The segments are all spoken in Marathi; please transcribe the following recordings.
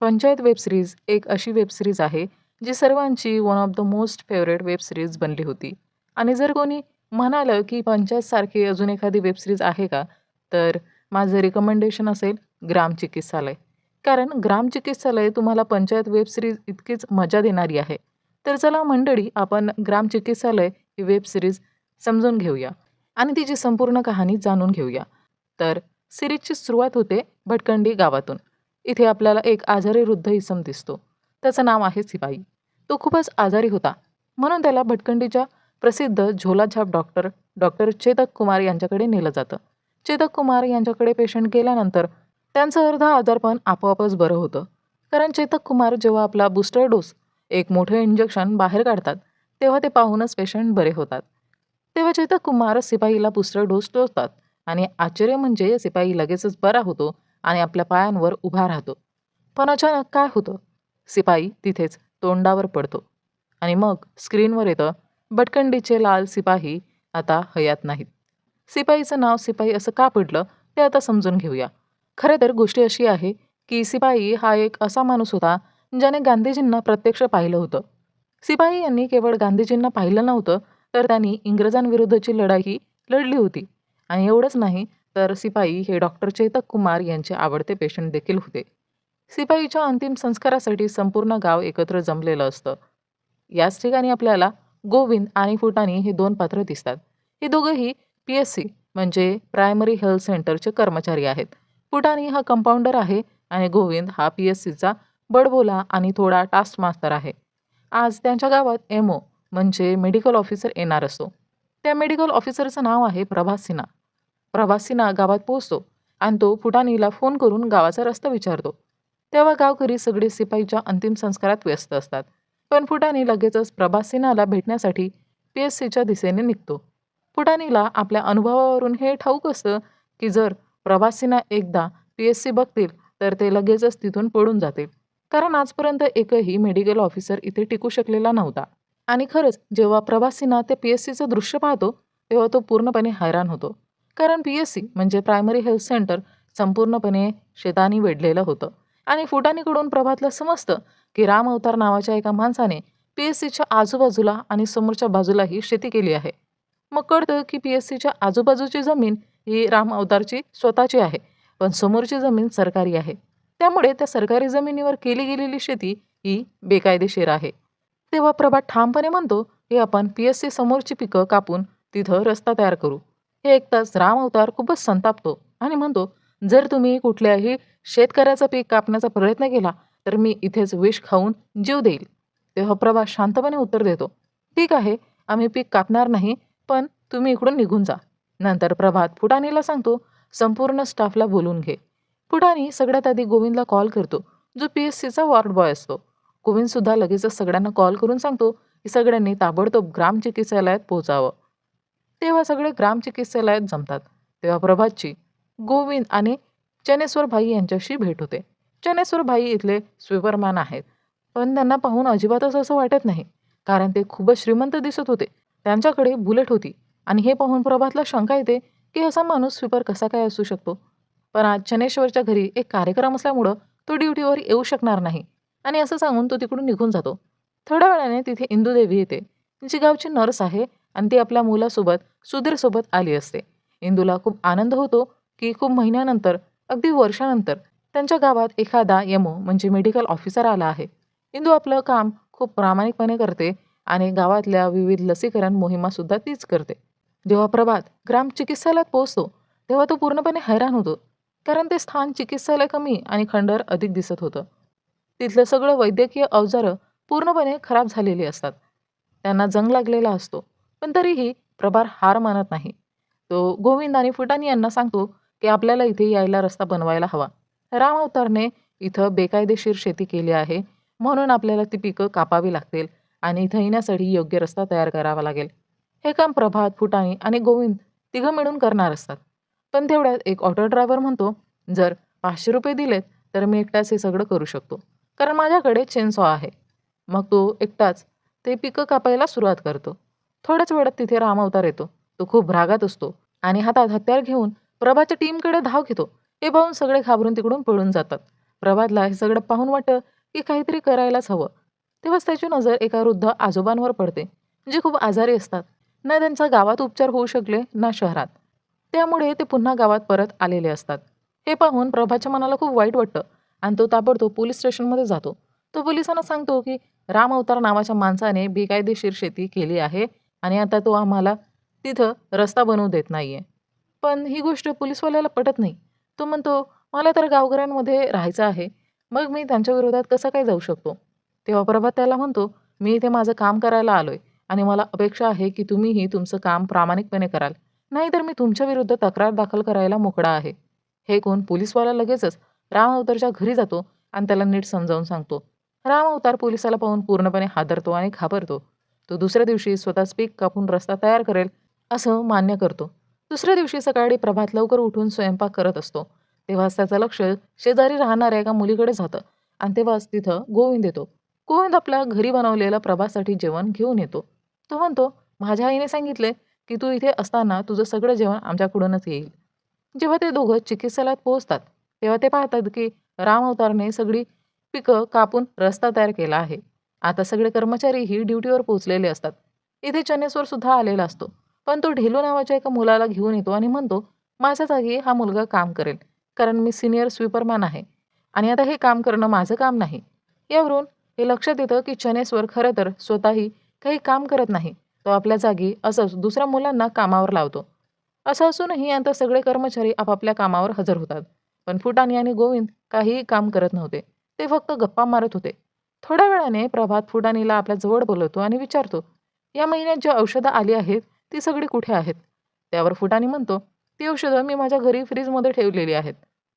पंचायत वेब सिरीज एक अशी वेब सिरीज आहे जी सर्वांची one of the most favourite web series बनली होती. आणि जर कोणी म्हणालं की पंचायतसारखी अजून एखादी वेब सिरीज आहे का तर माझं रिकमेंडेशन असेल ग्राम चिकित्सालय. कारण ग्राम चिकित्सालय तुम्हाला पंचायत वेब सिरीज इतकीच मजा देणारी आहे. तर चला मंडळी आपण ग्राम चिकित्सालय ही वेब सिरीज समजून घेऊया. आणि तिची संपूर्ण कहाणी जाणून घेऊया. तर सिरीजची सुरुवात होते भटकंडी गावातून. इथे आपल्याला एक आजारी वृद्ध इसम दिसतो. त्याचं नाव आहे सिपाई तो खूपच आजारी होता. म्हणून त्याला भटकंडीच्या प्रसिद्ध झोलाझाप डॉक्टर डॉक्टर चेतक कुमार यांच्याकडे नेलं जातं. चेतक कुमार यांच्याकडे पेशंट गेल्यानंतर त्यांचं अर्ध आजारपण आपोआपच बरं होतं. कारण चेतक कुमार जेव्हा आपला बूस्टर डोस एक मोठं इंजेक्शन बाहेर काढतात तेव्हा ते पाहूनच पेशंट बरे होतात. तेव्हा चेतक कुमार सिपाईला बूस्टर डोस टोचतात. आणि आश्चर्य म्हणजे सिपाई लगेचच बरा होतो. आणि आपल्या पायांवर उभा राहतो. पण अचानक काय होतं? सिपाई तिथेच तोंडावर पडतो. आणि मग स्क्रीनवर येतं भटकंडीचे लाल सिपाही आता हयात नाहीत. सिपाईचं नाव सिपाई असं का पडलं ते आता समजून घेऊया. खरं तर गोष्टी अशी आहे की सिपाई हा एक असा माणूस होता ज्याने गांधीजींना प्रत्यक्ष पाहिलं होतं. सिपाही यांनी केवळ गांधीजींना पाहिलं नव्हतं तर त्यांनी इंग्रजांविरुद्धची लढाई लढली होती. आणि एवढंच नाही तर सिपाई हे डॉक्टर चेतक कुमार यांचे आवडते पेशंट देखील होते. सिपाईच्या अंतिम संस्कारासाठी संपूर्ण गाव एकत्र जमलेलं असतं. याच ठिकाणी आपल्याला गोविंद आणि फुटाणी हे दोन पात्र दिसतात. हे दोघंही पी एस सी म्हणजे प्रायमरी हेल्थ सेंटरचे कर्मचारी आहेत. फुटाणी हा कंपाऊंडर आहे आणि गोविंद हा पी एस सीचा बडबोला आणि थोडा टास्क मास्टर आहे. आज त्यांच्या गावात एम ओ म्हणजे मेडिकल ऑफिसर येणार असतो. त्या मेडिकल ऑफिसरचं नाव आहे प्रभास सिन्हा. प्रवासींना गावात पोहोचतो आणि तो फुटाणीला फोन करून गावाचा रस्ता विचारतो. तेव्हा गावकरी सगळे सिपाईच्या अंतिम संस्कारात व्यस्त असतात. पण फुटाणी लगेचच प्रभासिनाला भेटण्यासाठी पी एस सीच्या दिशेने निघतो. फुटाणीला आपल्या अनुभवावरून हे ठाऊक असतं की जर प्रभासिना एकदा पी एस सी बघतील तर ते लगेचच तिथून पळून जातील. कारण आजपर्यंत एकही मेडिकल ऑफिसर इथे टिकू शकलेला नव्हता. आणि खरंच जेव्हा प्रभास ते पी एस सीचं दृश्य पाहतो तेव्हा तो पूर्णपणे हैराण होतो. कारण पी एस सी म्हणजे प्रायमरी हेल्थ सेंटर संपूर्णपणे शेतानी वेढलेलं होतं. आणि फुटाणीकडून प्रभातला समजतं की राम अवतार नावाच्या एका माणसाने पी एस सीच्या आजूबाजूला आणि समोरच्या बाजूलाही शेती केली आहे. मग कळतं की पी एस सीच्या आजूबाजूची जमीन ही राम अवतारची स्वतःची आहे पण समोरची जमीन सरकारी आहे. त्यामुळे त्या सरकारी जमिनीवर केली गेलेली शेती ही बेकायदेशीर आहे. तेव्हा प्रभात ठामपणे म्हणतो की आपण पी एस सी समोरची पिकं कापून तिथं रस्ता तयार करू. हे ऐकताच राम अवतार खूपच संतापतो आणि म्हणतो जर तुम्ही कुठल्याही शेतकऱ्याचं पीक कापण्याचा प्रयत्न केला तर मी इथेच विष खाऊन जीव देईल. तेव्हा प्रभा शांतपणे उत्तर देतो ठीक आहे आम्ही पीक कापणार नाही पण तुम्ही इकडून निघून जा. नंतर प्रभात फुटाणीला सांगतो संपूर्ण स्टाफला बोलून घे. फुटाणी सगळ्यात आधी गोविंदला कॉल करतो जो पी एस सीचा वॉर्ड बॉय असतो. गोविंदसुद्धा लगेचच सगळ्यांना कॉल करून सांगतो की सगळ्यांनी ताबडतोब ग्राम चिकित्सालयात पोहोचावं. तेव्हा सगळे ग्रामचिकित्सालयात जमतात. तेव्हा प्रभातची गोविंद आणि चनेश्वर भाई यांच्याशी भेट होते. चनेश्वर भाई इथले स्वीपरमॅन आहेत. पण त्यांना पाहून अजिबातच असं वाटत नाही कारण ते खूपच श्रीमंत दिसत होते. त्यांच्याकडे बुलेट होती आणि हे पाहून प्रभातला शंका येते की असा माणूस स्वीपर कसा काय असू शकतो? पण आज चनेश्वरच्या घरी एक कार्यक्रम असल्यामुळं तो ड्युटीवर येऊ शकणार नाही आणि असं सांगून तो तिकडून निघून जातो. थोड्या वेळाने तिथे इंदुदेवी येते जी गावची नर्स आहे आणि ती आपल्या मुलासोबत सुधीरसोबत आली असते. इंदूला खूप आनंद होतो की खूप महिन्यानंतर अगदी वर्षानंतर त्यांच्या गावात एखादा यमो म्हणजे मेडिकल ऑफिसर आला आहे. इंदू आपलं काम खूप प्रामाणिकपणे करते आणि गावातल्या विविध लसीकरण मोहिमासुद्धा तीच करते. जेव्हा प्रभात ग्राम चिकित्सालयात पोहोचतो तेव्हा तो पूर्णपणे हैराण होतो. कारण ते स्थान चिकित्सालय कमी आणि खंडर अधिक दिसत होतं. तिथलं सगळं वैद्यकीय अवजारं पूर्णपणे खराब झालेली असतात. त्यांना जंग लागलेला असतो. पण तरीही प्रभार हार मानत नाही. तो गोविंद आणि फुटाणी यांना सांगतो की आपल्याला इथे यायला रस्ता बनवायला हवा. राम अवतारने इथं बेकायदेशीर शेती केली आहे म्हणून आपल्याला ती पिकं कापावी लागतील आणि इथं येण्यासाठी योग्य रस्ता तयार करावा लागेल. हे काम प्रभात फुटाणी आणि गोविंद तिघं मिळून करणार असतात. पण तेवढ्यात एक ऑटो ड्रायव्हर म्हणतो जर पाचशे रुपये दिलेत तर मी एकटाच हे सगळं करू शकतो. कारण माझ्याकडे चेनसॉ आहे. मग तो एकटाच ते पिकं कापायला सुरुवात करतो. थोड्याच वेळात तिथे राम अवतार येतो. तो खूप रागात असतो आणि हातात हत्यार घेऊन प्रभाच्या टीमकडे धाव घेतो. हे पाहून सगळे घाबरून तिकडून पळून जातात. प्रभातला हे सगळं पाहून वाटतं की काहीतरी करायलाच हवं. तेव्हाच त्याची नजर एका वृद्ध आजोबांवर पडते जे खूप आजारी असतात. ना त्यांचा गावात उपचार होऊ शकले ना शहरात. त्यामुळे ते पुन्हा गावात परत आलेले असतात. हे पाहून प्रभाच्या मनाला खूप वाईट वाटतं आणि तो ताबडतोब पोलीस स्टेशनमध्ये जातो. तो पोलिसांना सांगतो की राम अवतार नावाच्या माणसाने बेकायदेशीर शेती केली आहे. आणि आता तो आम्हाला तिथं रस्ता बनवू देत नाही आहे पण ही गोष्ट पोलीसवाल्याला पटत नाही. तो म्हणतो मला तर गावकऱ्यांमध्ये राहायचं आहे. मग मी त्यांच्या विरोधात कसं काय जाऊ शकतो? तेव्हा प्रभात त्याला म्हणतो मी इथे माझं काम करायला आलो आहे आणि मला अपेक्षा आहे की तुम्हीही तुमचं काम प्रामाणिकपणे कराल. नाहीतर मी तुमच्या विरुद्ध तक्रार दाखल करायला मोकळा आहे. हे कोण? पोलीसवाला लगेचच राम अवतारच्या घरी जातो आणि त्याला नीट समजावून सांगतो. राम अवतार पोलिसाला पाहून पूर्णपणे हादरतो आणि घाबरतो. तो दुसऱ्या दिवशी स्वतःच पीक कापून रस्ता तयार करेल असं मान्य करतो. दुसऱ्या दिवशी सकाळी प्रभात लवकर उठून स्वयंपाक करत असतो. तेव्हाच त्याचं लक्ष शेजारी राहणाऱ्या एका मुलीकडे जातं आणि तेव्हाच तिथं गोविंद येतो. गोविंद आपल्या घरी बनवलेलं प्रभासाठी जेवण घेऊन येतो. तो म्हणतो माझ्या आईने सांगितले की तू इथे असताना तुझं सगळं जेवण आमच्याकडूनच येईल. जेव्हा ते दोघं चिकित्सालयात पोहोचतात तेव्हा ते पाहतात की राम अवतारने सगळी पिकं कापून रस्ता तयार केला आहे. आता सगळे कर्मचारीही ड्युटीवर पोहोचलेले असतात. इथे चनेसवर सुद्धा आलेला असतो. पण तो ढेलू नावाच्या एका मुलाला घेऊन येतो आणि म्हणतो माझ्या जागी हा मुलगा काम करेल कारण मी सिनियर स्वीपरमॅन आहे आणि आता हे काम करणं माझं काम नाही. यावरून हे लक्षात येतं की चनेसवर खरं तर स्वतःही काही काम करत नाही. तो आपल्या जागी असंच दुसऱ्या मुलांना कामावर लावतो. असं असूनही आता सगळे कर्मचारी आपापल्या कामावर हजर होतात. पण फुटाणी आणि गोविंद काहीही काम करत नव्हते. ते फक्त गप्पा मारत होते. थोड्या वेळाने प्रभात फुटाणीला आपल्या जवळ बोलवतो आणि विचारतो या महिन्यात जी औषधं आली आहेत ती सगळी कुठे आहेत? त्यावर फुटाणी म्हणतो ती औषधं मी माझ्या घरी फ्रीजमध्ये ठेवलेली आहेत.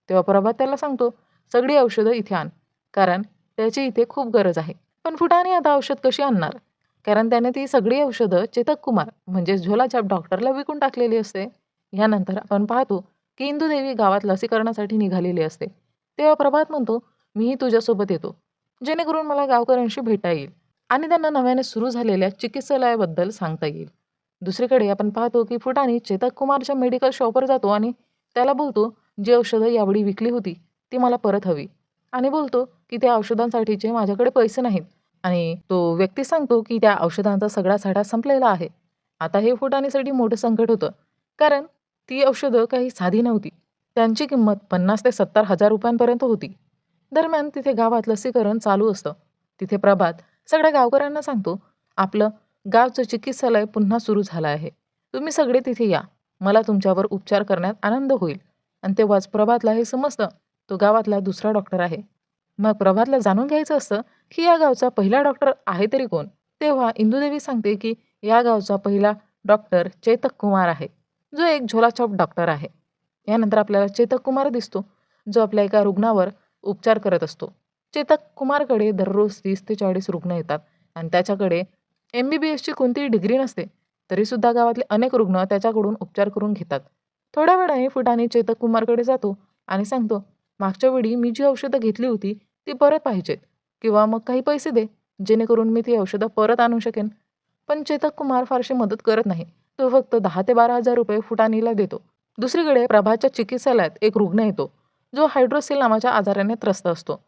तेव्हा प्रभात त्याला सांगतो सगळी औषधं इथे आण कारण त्याची इथे खूप गरज आहे. पण फुटाणी आता औषध कशी आणणार? कारण त्याने ती सगळी औषधं चेतक कुमार म्हणजे झोलाच्या डॉक्टरला विकून टाकलेली असते. यानंतर आपण पाहतो की इंदुदेवी गावात लसीकरणासाठी निघालेली असते. तेव्हा प्रभात म्हणतो मीही तुझ्यासोबत येतो. जेणेकरून मला गावकऱ्यांशी भेटा येईल आणि त्यांना नव्याने सुरू झालेल्या चिकित्सालयाबद्दल सांगता येईल. दुसरीकडे आपण पाहतो की फुटाणी चेतक कुमारच्या मेडिकल शॉपवर जातो आणि त्याला बोलतो जी औषधं यावेळी विकली होती ती मला परत हवी. आणि बोलतो की त्या औषधांसाठीचे माझ्याकडे पैसे नाहीत. आणि तो व्यक्ती सांगतो की त्या औषधांचा सगळा साठा संपलेला आहे. आता हे फुटाणीसाठी मोठं संकट होतं. कारण ती औषधं काही साधी नव्हती. त्यांची किंमत पन्नास ते सत्तर हजार रुपयांपर्यंत होती. दरम्यान तिथे गावात लसीकरण चालू असतं. तिथे प्रभात सगळ्या गावकऱ्यांना सांगतो आपलं गावचं चिकित्सालय पुन्हा सुरू झालं आहे. तुम्ही सगळे तिथे या. मला तुमच्यावर उपचार करण्यात आनंद होईल. आणि तेव्हाच प्रभातला हे समजतं तो गावातला दुसरा डॉक्टर आहे. मग प्रभातला जाणून घ्यायचं असतं की या गावचा पहिला डॉक्टर आहे तरी कोण? तेव्हा इंदुदेवी सांगते की या गावचा पहिला डॉक्टर चेतक कुमार आहे. जो एक झोलाछॉप डॉक्टर आहे. यानंतर आपल्याला चेतक कुमार दिसतो जो आपल्या एका रुग्णावर उपचार करत असतो. चेतक कुमारकडे दररोज तीस ते चाळीस रुग्ण येतात आणि त्याच्याकडे एम बी बी एसची कोणतीही डिग्री नसते तरीसुद्धा गावातले अनेक रुग्ण त्याच्याकडून उपचार करून घेतात. थोड्या वेळाने फुटाने चेतक कुमारकडे जातो आणि सांगतो मागच्या वेळी मी जी औषधं घेतली होती ती परत पाहिजेत किंवा मग काही पैसे दे जेणेकरून मी ती औषधं परत आणू शकेन. पण चेतक कुमार फारशी मदत करत नाही. तो फक्त दहा ते बारा हजार रुपये फुटाणीला देतो. दुसरीकडे प्रभाच्या चिकित्सालयात एक रुग्ण येतो. जो हायड्रोसिल नावाच्या आजाराने त्रस्त असतो.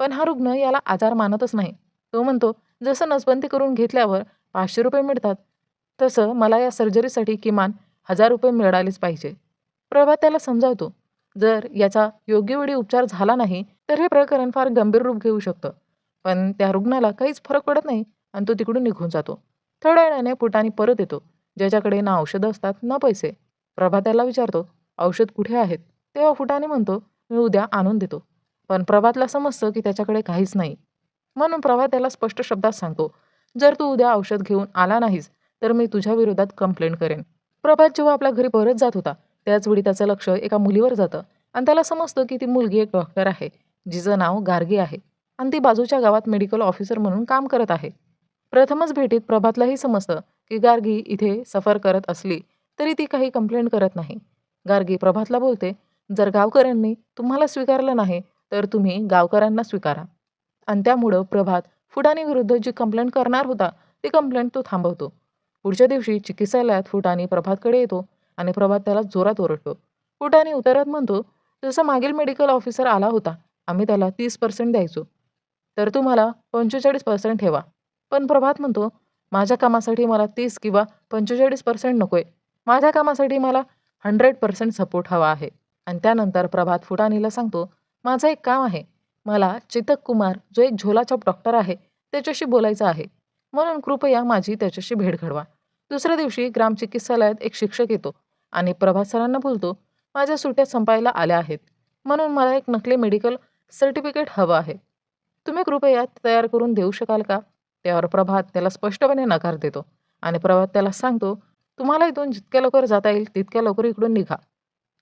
पण हा रुग्ण याला आजार मानतच नाही. तो म्हणतो जसं नसबंदी करून घेतल्यावर पाचशे रुपये मिळतात तसं मला या सर्जरीसाठी किमान हजार रुपये मिळालेच पाहिजे. प्रभा त्याला समजावतो जर याचा योग्य वेळी उपचार झाला नाही तर हे प्रकरण फार गंभीर रूप घेऊ शकतं. पण त्या रुग्णाला काहीच फरक पडत नाही आणि तो तिकडून निघून जातो. थोड्या वेळाने परत येतो. ज्याच्याकडे ना औषधं असतात ना पैसे. प्रभा त्याला विचारतो औषध कुठे आहेत? तेव्हा फुटाने म्हणतो मी उद्या आणून देतो. पण प्रभातला समजतं की त्याच्याकडे काहीच नाही. म्हणून प्रभात त्याला स्पष्ट शब्दात सांगतो जर तू उद्या औषध घेऊन आला नाहीस तर मी तुझ्या विरोधात कंप्लेंट करेन. प्रभात जेव्हा आपल्या घरी परत जात होता त्याचवेळी त्याचं लक्ष एका मुलीवर जातं आणि त्याला समजतं की ती मुलगी एक डॉक्टर आहे जिचं नाव गार्गी आहे आणि ती बाजूच्या गावात मेडिकल ऑफिसर म्हणून काम करत आहे. प्रथमच भेटीत प्रभातलाही समजतं की गार्गी इथे सफर करत असली तरी ती काही कंप्लेंट करत नाही. गार्गी प्रभातला बोलते जर गावकऱ्यांनी तुम्हाला स्वीकारलं नाही तर तुम्ही गावकऱ्यांना स्वीकारा. आणि त्यामुळं प्रभात फुटाणीविरुद्ध जी कंप्लेंट करणार होता ती कंप्लेंट तो थांबवतो. पुढच्या दिवशी चिकित्सालयात फुटाणी प्रभातकडे येतो आणि प्रभात त्याला जोरात ओरडतो. फुटाणी उतरत म्हणतो जसं मागील मेडिकल ऑफिसर आला होता आम्ही त्याला तीस पर्सेंट द्यायचो. तर तुम्हाला पंचेचाळीस पर्सेंट ठेवा. पण प्रभात म्हणतो माझ्या कामासाठी मला तीस किंवा पंचेचाळीस पर्सेंट नको आहे माझ्या कामासाठी मला हंड्रेड पर्सेंट सपोर्ट हवा आहे. आणि त्यानंतर प्रभात फुटाणीला सांगतो माझं एक काम आहे. मला चितक कुमार जो एक झोलाछाप डॉक्टर आहे त्याच्याशी बोलायचं आहे. म्हणून कृपया माझी त्याच्याशी भेट घडवा. दुसऱ्या दिवशी ग्रामचिकित्सालयात एक शिक्षक येतो आणि प्रभात सरांना बोलतो माझ्या सुट्ट्या संपायला आल्या आहेत. म्हणून मला एक नकली मेडिकल सर्टिफिकेट हवं आहे. तुम्ही कृपया तयार करून देऊ शकाल का? त्यावर प्रभात त्याला स्पष्टपणे नकार देतो आणि प्रभात त्याला सांगतो तुम्हाला इथून जितक्या लवकर जाता येईल तितक्या लवकर इकडून निघा.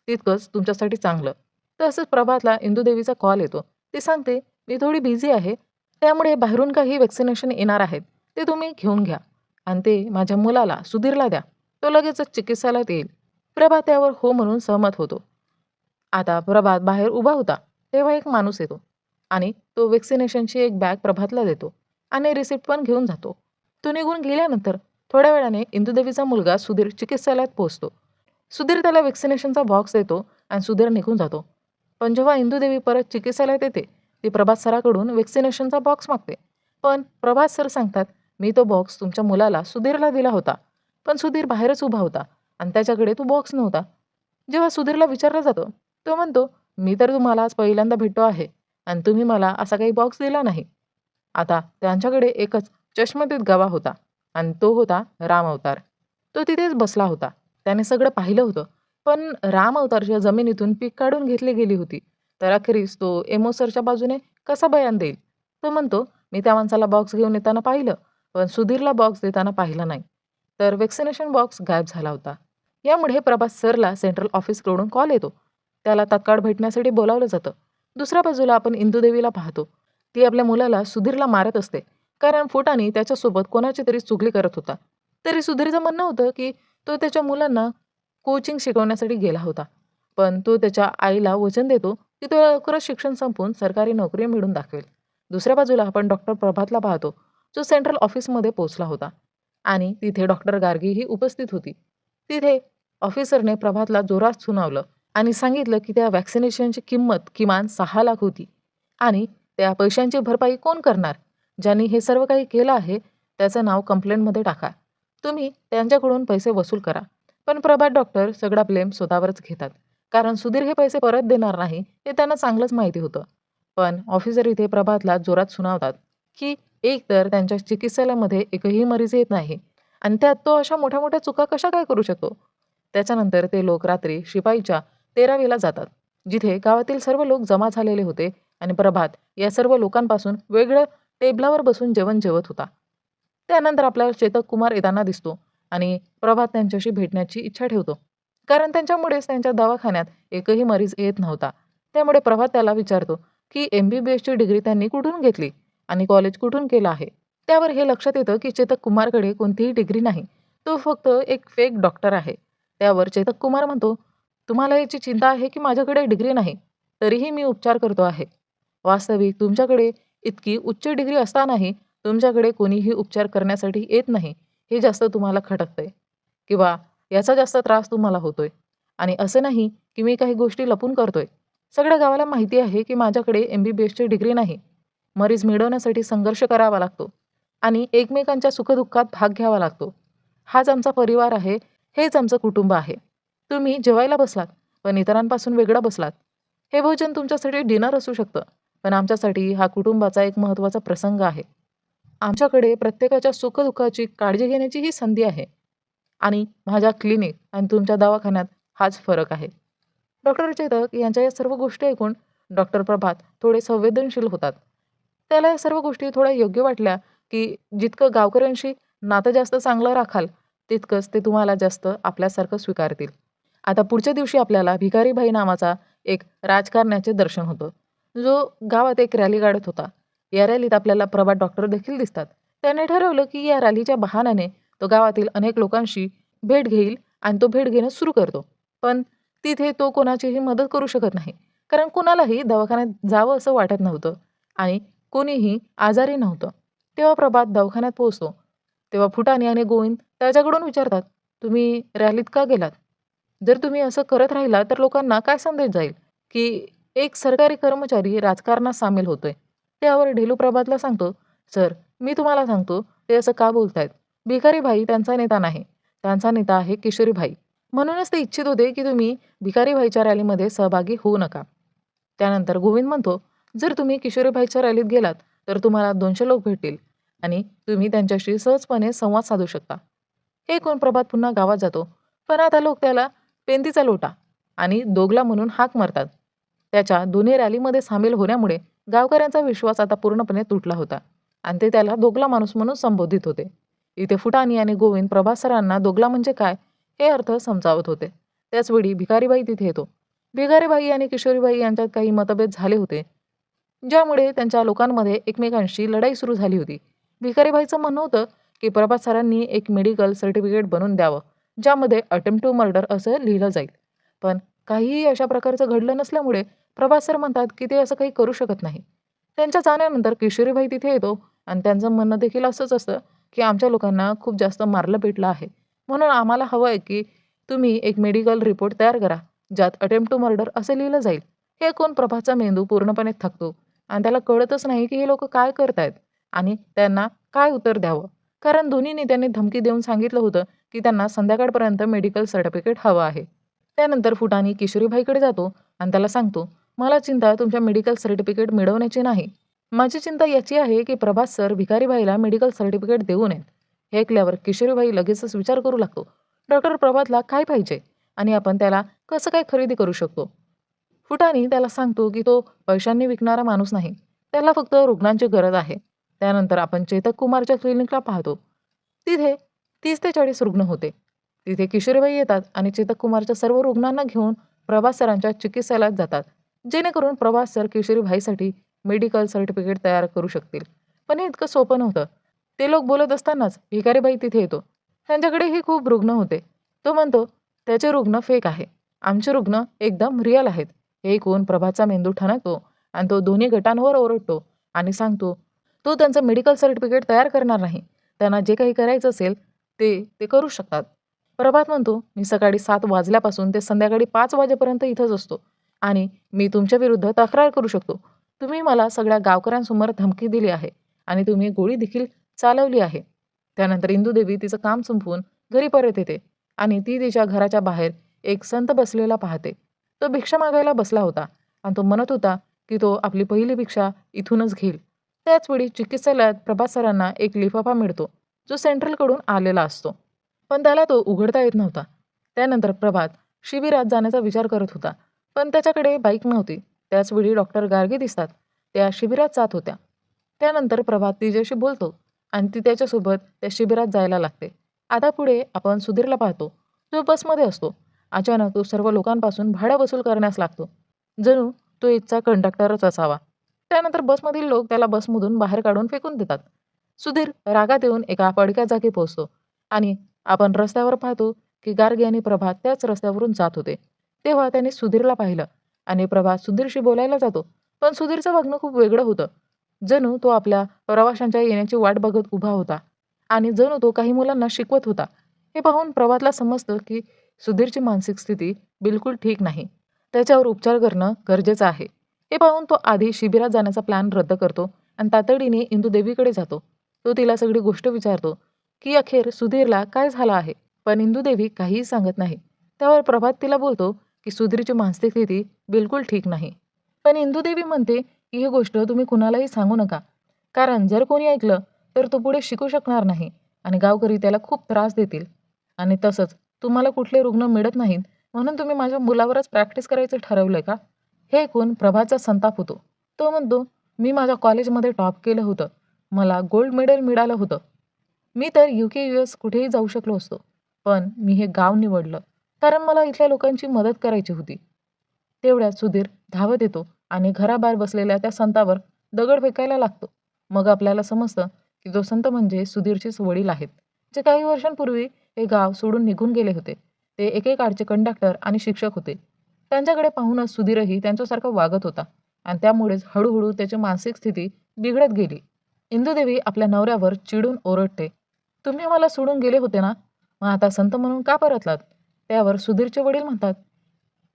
तितकंच तुमच्यासाठी चांगलं. तसंच प्रभातला इंदुदेवीचा कॉल येतो. ती सांगते मी थोडी बिझी आहे. त्यामुळे बाहेरून काही वॅक्सिनेशन येणार आहेत. ते तुम्ही घेऊन घ्या. आणि ते माझ्या मुलाला सुधीरला द्या. तो लगेचच चिकित्सालयात येईल. प्रभात त्यावर हो म्हणून सहमत होतो. आता प्रभात बाहेर उभा होता तेव्हा एक माणूस येतो. आणि तो वॅक्सिनेशनची एक बॅग प्रभातला देतो. आणि रिसिप्ट पण घेऊन जातो. तो निघून गेल्यानंतर थोड्या वेळाने इंदुदेवीचा मुलगा सुधीर चिकित्सालयात पोहोचतो. सुधीर त्याला वॅक्सिनेशनचा बॉक्स देतो आणि सुधीर निघून जातो. पण जेव्हा इंदुदेवी परत चिकित्सालयात येते ती प्रभात सराकडून वॅक्सिनेशनचा बॉक्स मागते. पण प्रभात सर सांगतात मी तो बॉक्स तुमच्या मुलाला सुधीरला दिला होता. पण सुधीर बाहेरच उभा होता आणि त्याच्याकडे तो बॉक्स नव्हता. जेव्हा सुधीरला विचारला जातो तो म्हणतो मी तर तुम्हाला आज पहिल्यांदा भेटतो आहे आणि तुम्ही मला असा काही बॉक्स दिला नाही. आता त्यांच्याकडे एकच चष्मदीत गवा होता आणि तो होता राम अवतार. तो तिथेच बसला होता. त्याने सगळं पाहिलं होतं. पण राम अवतारच्या जमिनीतून पीक काढून घेतली गेली होती. तर अखेरीस तो एमोसरच्या बाजूने कसा बयान देईल? तो म्हणतो मी त्या माणसाला बॉक्स घेऊन येताना पाहिलं पण सुधीरला बॉक्स देताना पाहिलं नाही. तर वॅक्सिनेशन बॉक्स गायब झाला होता. यामुळे प्रभास सरला सेंट्रल ऑफिसकडून कॉल येतो. त्याला तात्काळ भेटण्यासाठी बोलावलं जातं. दुसऱ्या बाजूला आपण इंदुदेवीला पाहतो. ती आपल्या मुलाला सुधीरला मारत असते. कारण फुटाने त्याच्यासोबत कोणाची तरी चुगली करत होता. तरी सुधीरचं म्हणणं होतं की तो त्याच्या मुलांना कोचिंग शिकवण्यासाठी गेला होता. पण तो त्याच्या आईला वचन देतो की तो लवकरच शिक्षण संपवून सरकारी नोकरी मिळून दाखवेल. दुसऱ्या बाजूला आपण डॉक्टर प्रभातला पाहतो जो सेंट्रल ऑफिसमध्ये पोचला होता. आणि तिथे डॉक्टर गार्गीही उपस्थित होती. तिथे ऑफिसरने प्रभातला जोरात सुनावलं आणि सांगितलं की त्या वॅक्सिनेशनची किंमत किमान सहा लाख होती. आणि त्या पैशांची भरपाई कोण करणार? ज्यांनी हे सर्व काही केलं आहे त्याचं नाव कंप्लेंटमध्ये टाका. तुम्ही त्यांच्याकडून पैसे वसूल करा. पण प्रभात डॉक्टर सगळा ब्लेम स्वतःवरच घेतात. कारण सुधीर हे पैसे परत देणार नाही हे त्यांना चांगलंच माहिती होतं. पण ऑफिसर इथे प्रभातला जोरात सुनावतात की एक तर त्यांच्या चिकित्सालयामध्ये एकही मरीज येत नाही आणि त्यात तो अशा मोठ्या मोठ्या चुका कशा काय करू शकतो? त्याच्यानंतर ते लोक रात्री शिपाईच्या तेरावीला जातात जिथे गावातील सर्व लोक जमा झालेले होते आणि प्रभात या सर्व लोकांपासून वेगळं टेबलावर बसून जेवण जेवत होता. त्यानंतर आपल्याला चेतक कुमार येताना दिसतो आणि प्रभात त्यांच्याशी भेटण्याची इच्छा ठेवतो. कारण त्यांच्यामुळेच त्यांच्या दवाखान्यात एकही मरीज येत नव्हता. त्यामुळे प्रभात त्याला विचारतो की एम बी बी एसची डिग्री त्यांनी कुठून घेतली आणि कॉलेज कुठून केलं आहे? त्यावर हे लक्षात येतं की चेतक कुमारकडे कोणतीही डिग्री नाही. तो फक्त एक फेक डॉक्टर आहे. त्यावर चेतक कुमार म्हणतो तुम्हाला याची चिंता आहे की माझ्याकडे डिग्री नाही? तरीही मी उपचार करतो आहे. वास्तविक तुमच्याकडे इतकी उच्च डिग्री असतानाही तुमच्याकडे कोणीही उपचार करण्यासाठी येत नाही हे जास्त तुम्हाला खटकतंय. किंवा याचा जास्त त्रास तुम्हाला होतोय. आणि असं नाही की मी काही गोष्टी लपून करतोय. सगळ्या गावाला माहिती आहे की माझ्याकडे एम बी बी एसची डिग्री नाही. मरीज मिळवण्यासाठी संघर्ष करावा लागतो. आणि एकमेकांच्या सुखदुःखात भाग घ्यावा लागतो. हाच आमचा परिवार आहे हेच आमचं कुटुंब आहे. तुम्ही जेवायला बसलात पण इतरांपासून वेगळा बसलात. हे भोजन तुमच्यासाठी डिनर असू शकतं पण आमच्यासाठी हा कुटुंबाचा एक महत्त्वाचा प्रसंग आहे. आमच्याकडे प्रत्येकाच्या सुखदुःखाची काळजी घेण्याची ही संधी आहे. आणि माझ्या क्लिनिक आणि तुमच्या दवाखान्यात हाच फरक आहे. डॉक्टर चेतक यांच्या या सर्व गोष्टी ऐकून डॉक्टर प्रभात थोडे संवेदनशील होतात. त्याला या सर्व गोष्टी थोड्या योग्य वाटल्या की जितकं गावकऱ्यांशी नातं जास्त चांगलं राखाल तितकंच ते तुम्हाला जास्त आपल्यासारखं स्वीकारतील. आता पुढच्या दिवशी आपल्याला भिकारीभाई नावाचा एक राजकारण्याचे दर्शन होतं. जो गावात एक रॅली काढत होता. या रॅलीत आपल्याला प्रभात डॉक्टर देखील दिसतात. त्याने ठरवलं की या रॅलीच्या बहाण्याने तो गावातील अनेक लोकांशी भेट घेईल आणि तो भेट घेणं सुरू करतो. पण तिथे तो कोणाचीही मदत करू शकत नाही. कारण कोणालाही दवाखान्यात जावं असं वाटत नव्हतं आणि कोणीही आजारी नव्हतं. तेव्हा प्रभात दवाखान्यात पोहोचतो. तेव्हा फुटाणे आणि गोविंद त्याच्याकडून विचारतात तुम्ही रॅलीत का गेलात? जर तुम्ही असं करत राहिला तर लोकांना काय संदेश जाईल? की एक सरकारी कर्मचारी राजकारणात सामील होतोय. त्यावर ढेलू प्रभातला सांगतो सर मी तुम्हाला सांगतो ते असं का बोलतायत? भिकारी भाई त्यांचा नेता नाही. त्यांचा नेता आहे किशोरी भाई. म्हणूनच ते इच्छित होते की तुम्ही भिकारी भाईच्या रॅलीमध्ये सहभागी होऊ नका. त्यानंतर गोविंद म्हणतो जर तुम्ही किशोरीभाईच्या रॅलीत गेलात तर तुम्हाला दोनशे लोक भेटतील आणि तुम्ही त्यांच्याशी सहजपणे संवाद साधू शकता. हे कोण प्रभात पुन्हा गावात जातो. पण आता लोक त्याला पेंतीचा लोटा आणि दोगला म्हणून हाक मारतात. त्याच्या दोन्ही रॅलीमध्ये सामील होण्यामुळे गावकऱ्यांचा विश्वास आता पूर्णपणे तुटला होता. आणि ते त्याला दोगला माणूस म्हणून संबोधित होते. इथे फुटाणी आणि गोविंद प्रभासरांना दोगला म्हणजे काय हे अर्थ समजावत होते. त्याचवेळी भिकारीबाई तिथे येतो. भिकारीबाई आणि किशोरीबाई यांच्यात काही मतभेद झाले होते ज्यामुळे त्यांच्या लोकांमध्ये एकमेकांशी लढाई सुरू झाली होती. भिकारीबाईचं म्हणणं होतं की प्रभात सरांनी एक मेडिकल सर्टिफिकेट बनवून द्यावं ज्यामध्ये अटेम्प्ट टू मर्डर असं लिहिलं जाईल. पण काहीही अशा प्रकारचं घडलं नसल्यामुळे प्रभास सर म्हणतात की ते असं काही करू शकत नाही. त्यांच्या जाण्यानंतर किशोरीबाई तिथे येतो आणि त्यांचं म्हणणं देखील असंच असतं की आमच्या लोकांना खूप जास्त मारलं पेटलं आहे. म्हणून आम्हाला हवं आहे की तुम्ही एक मेडिकल रिपोर्ट तयार करा ज्यात अटेम्प्ट टू मर्डर असं लिहिलं जाईल. हे कोण प्रभातचा मेंदू पूर्णपणे थकतो आणि त्याला कळतच नाही की हे लोक काय करतायत आणि त्यांना काय उत्तर द्यावं. कारण दोन्ही नेत्यांनी धमकी देऊन सांगितलं होतं की त्यांना संध्याकाळपर्यंत मेडिकल सर्टिफिकेट हवं आहे. त्यानंतर फुटानी किशोरीभाईकडे जातो आणि त्याला सांगतो मला चिंता तुमच्या मेडिकल सर्टिफिकेट मिळवण्याची नाही. माझी चिंता याची आहे की प्रभास सर भिकारीबाईला मेडिकल सर्टिफिकेट देऊ नयेत. हे ऐकल्यावर किशोरीबाई लगेचच विचार करू लागतो. डॉक्टर प्रभातला काय पाहिजे? आणि आपण त्याला कसं काय खरेदी करू शकतो? फुटानी त्याला सांगतो की तो पैशांनी विकणारा माणूस नाही. त्याला फक्त रुग्णांची गरज आहे. त्यानंतर आपण चेतक कुमारच्या क्लिनिकला पाहतो. तिथे तीस ते चाळीस रुग्ण होते. तिथे किशोरीबाई येतात आणि चेतक कुमारच्या सर्व रुग्णांना घेऊन प्रभास सरांच्या चिकित्सालयात जातात. जेणेकरून प्रभास सर किशोरीभाईसाठी मेडिकल सर्टिफिकेट तयार करू शकतील. पण हे इतकं सोपं नव्हतं. ते लोक बोलत असतानाच भिकारीबाई तिथे येतो. त्यांच्याकडेही खूप रुग्ण होते. तो म्हणतो त्याचे रुग्ण फेक आहे. आमचे रुग्ण एकदम रिअल आहेत. हे ऐकून प्रभाचा मेंदू ठणकतो आणि तो दोन्ही गटांवर ओरडतो आणि सांगतो तो त्यांचं मेडिकल सर्टिफिकेट तयार करणार नाही. त्यांना जे काही करायचं असेल ते ते करू शकतात. प्रभात म्हणतो मी सकाळी सात वाजल्यापासून ते संध्याकाळी पाच वाजेपर्यंत इथंच असतो. आणि मी तुमच्या विरुद्ध तक्रार करू शकतो. तुम्ही मला सगळ्या गावकऱ्यांसमोर धमकी दिली आहे आणि तुम्ही गोळी देखील चालवली आहे. त्यानंतर इंदूदेवी तिचं काम संपवून घरी परत येते आणि ती तिच्या घराच्या बाहेर एक संत बसलेला पाहते. तो भिक्षा मागायला बसला होता आणि तो म्हणत होता की तो आपली पहिली भिक्षा इथूनच घेईल. त्याचवेळी चिकित्सालयात प्रभात सरांना एक लिफाफा मिळतो जो सेंट्रलकडून आलेला असतो. पण त्याला तो उघडता येत नव्हता. त्यानंतर प्रभात शिबिरात जाण्याचा विचार करत होता. पण त्याच्याकडे बाईक नव्हती. त्याचवेळी डॉक्टर गार्गे दिसतात. त्या शिबिरात जात होत्या. त्यानंतर प्रभात तिच्याशी बोलतो आणि ती त्याच्यासोबत त्या शिबिरात जायला लागते. आता पुढे आपण सुधीरला पाहतो. तो बसमध्ये असतो. अचानक तो सर्व लोकांपासून भाडं वसूल करण्यास लागतो. जणू तो इथचा कंडक्टरच असावा. त्यानंतर बसमधील लोक त्याला बसमधून बाहेर काढून फेकून देतात. सुधीर रागात येऊन एका पडक्या जागी पोहोचतो आणि आपण रस्त्यावर पाहतो की गार्गे आणि प्रभात त्याच रस्त्यावरून जात होते. तेव्हा त्याने सुधीरला पाहिलं आणि प्रभात सुधीरशी बोलायला जातो. पण सुधीरचं वागणं खूप वेगळं होतं. जणू तो आपल्या प्रवाशांच्या येण्याची वाट बघत उभा होता आणि जणू तो काही मुलांना शिकवत होता. हे पाहून प्रभातला समजतं की सुधीरची मानसिक स्थिती बिलकुल ठीक नाही. त्याच्यावर उपचार करणं गरजेचं आहे. हे पाहून तो आधी शिबिरात जाण्याचा प्लॅन रद्द करतो आणि तातडीने इंदुदेवीकडे जातो. तो तिला सगळी गोष्ट विचारतो की अखेर सुधीरला काय झालं आहे? पण इंदुदेवी काहीही सांगत नाही. त्यावर प्रभात तिला बोलतो की सुधीरची मानसिक स्थिती बिलकुल ठीक नाही. पण इंदुदेवी म्हणते की ही गोष्ट तुम्ही कुणालाही सांगू नका. कारण जर कोणी ऐकलं तर तो पुढे शिकू शकणार नाही आणि गावकरी त्याला खूप त्रास देतील. आणि तसंच तुम्हाला कुठले रुग्ण मिळत नाहीत म्हणून तुम्ही माझ्या मुलावरच प्रॅक्टिस करायचं ठरवलं का? हे ऐकून प्रभाचा संताप होतो. तो म्हणतो मी माझ्या कॉलेजमध्ये टॉप केलं होतं. मला गोल्ड मेडल मिळालं होतं. मी तर यू के यू एस कुठेही जाऊ शकलो असतो. पण मी हे गाव निवडलं. कारण मला इथल्या लोकांची मदत करायची होती. तेवढ्यात सुधीर धावत येतो आणि घराबाहेर बसलेल्या त्या संतावर दगड फेकायला लागतो. मग आपल्याला समजतं की जो संत म्हणजे सुधीरचेच वडील आहेत. जे काही वर्षांपूर्वी हे गाव सोडून निघून गेले होते. ते एकेकाळचे कंडक्टर आणि शिक्षक होते. त्यांच्याकडे पाहूनच सुधीरही त्यांच्यासारखा वागत होता आणि त्यामुळेच हळूहळू त्याची मानसिक स्थिती बिघडत गेली. इंदुदेवी आपल्या नवऱ्यावर चिडून ओरडते तुम्ही मला सोडून गेले होते ना? मग आता संत म्हणून का परतलात? त्यावर सुधीरचे वडील म्हणतात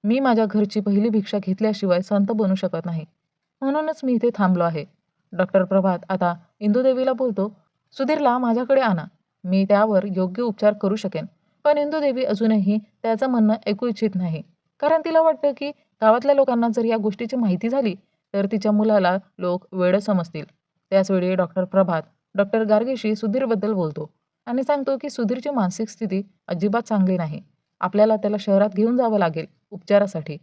मी माझ्या घरची पहिली भिक्षा घेतल्याशिवाय संत बनू शकत नाही. म्हणूनच मी इथे थांबलो आहे. डॉक्टर प्रभात आता इंदुदेवीला बोलतो सुधीरला माझ्याकडे आणा. मी त्यावर योग्य उपचार करू शकेन. पण इंदुदेवी अजूनही त्याचं म्हणणं ऐकू इच्छित नाही. कारण तिला वाटतं की गावातल्या लोकांना जर या गोष्टीची माहिती झाली तर तिच्या मुलाला लोक वेळ समजतील. त्याचवेळी डॉक्टर प्रभात डॉक्टर गार्गेशी सुधीरबद्दल बोलतो आणि सांगतो की सुधीरची मानसिक स्थिती अजिबात चांगली नाही. आपल्याला त्याला शहरात घेऊन जावं लागेल उपचारासाठी.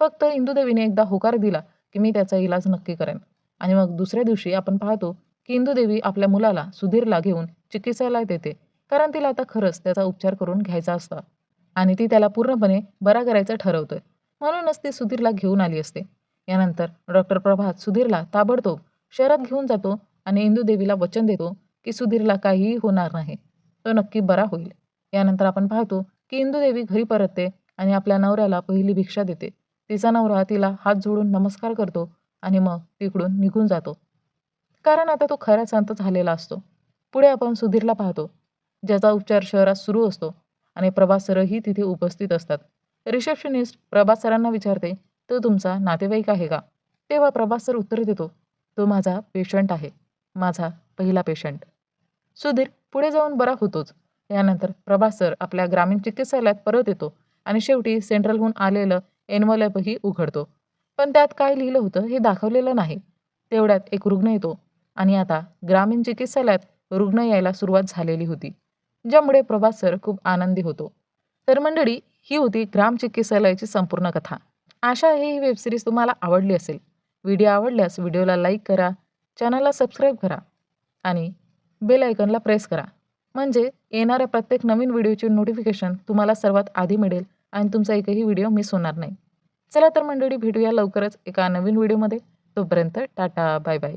फक्त इंदुदेवीने एकदा होकार दिला की मी त्याचा इलाज नक्की करेन. आणि मग दुसऱ्या दिवशी आपण पाहतो की इंदुदेवी आपल्या मुलाला सुधीरला घेऊन चिकित्सालयात येते. कारण तिला आता खरंच त्याचा उपचार करून घ्यायचा असता. आणि ती त्याला पूर्णपणे बरा करायचं ठरवतोय. म्हणूनच ती सुधीरला घेऊन आली असते. यानंतर डॉक्टर प्रभात सुधीरला ताबडतोब शहरात घेऊन जातो आणि इंदुदेवीला वचन देतो की सुधीरला काहीही होणार नाही. तो नक्की बरा होईल. यानंतर आपण पाहतो की इंदुदेवी घरी परतते आणि आपल्या नवऱ्याला पहिली भिक्षा देते. तिचा नवरा तिला हात जोडून नमस्कार करतो आणि मग तिकडून निघून जातो. कारण आता तो खरा संत झालेला असतो. पुढे आपण सुधीरला पाहतो ज्याचा उपचार शहरात सुरू असतो आणि प्रभास सरही तिथे उपस्थित असतात. रिसेप्शनिस्ट प्रभास सरांना विचारते तो तुमचा नातेवाईक आहे का? तेव्हा प्रभास सर उत्तर देतो तो माझा पेशंट आहे माझा पहिला पेशंट. सुधीर पुढे जाऊन बरा होतोच. यानंतर प्रभास सर आपल्या ग्रामीण चिकित्सालयात परत येतो आणि शेवटी सेंट्रलहून आलेलं एनवलपही उघडतो. पण त्यात काय लिहिलं होतं हे दाखवलेलं नाही. तेवढ्यात एक रुग्ण येतो आणि आता ग्रामीण चिकित्सालयात रुग्ण यायला सुरुवात झालेली होती ज्यामुळे प्रभास सर खूप आनंदी होतो. तर मंडळी ही होती ग्राम चिकित्सालयाची संपूर्ण कथा. आशा आहे ही वेबसिरीज तुम्हाला आवडली असेल. व्हिडिओ आवडल्यास व्हिडिओला लाईक करा चॅनलला सबस्क्राईब करा आणि बेल आयकनला प्रेस करा. म्हणजे येणाऱ्या प्रत्येक नवीन व्हिडिओचे नोटिफिकेशन तुम्हाला सर्वात आधी मिळेल आणि तुमचा एकही व्हिडिओ मिस होणार नाही. चला तर मंडळी भेटूया लवकरच एका नवीन व्हिडिओमध्ये. तोपर्यंत टाटा बाय बाय